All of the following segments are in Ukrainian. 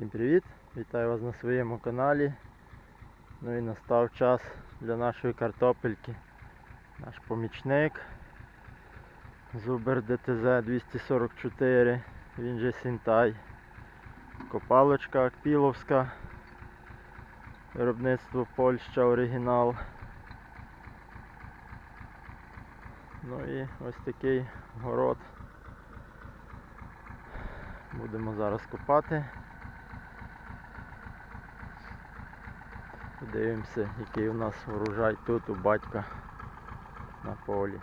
Всім привіт! Вітаю вас на своєму каналі. Ну і настав час для нашої картопельки. Наш помічник Зубер ДТЗ 244, він же Сінтай. Копалочка Акпіловська. Виробництво Польща оригінал. Ну і ось такий город. Будемо зараз копати. Подивимося, який у нас врожай тут у батька на полі.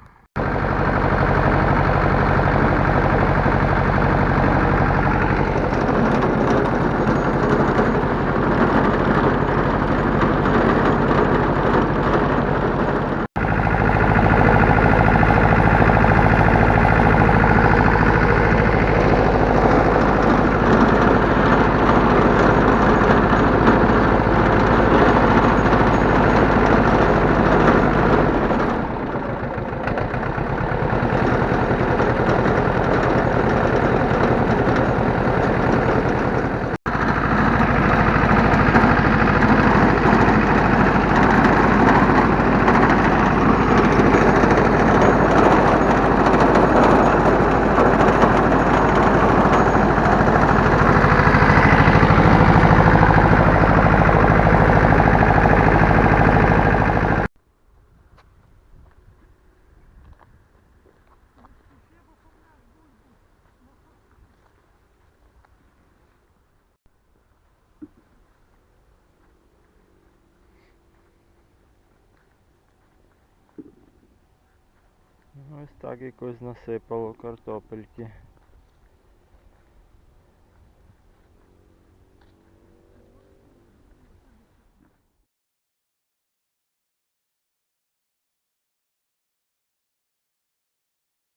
Ось так якось насипало картопельки.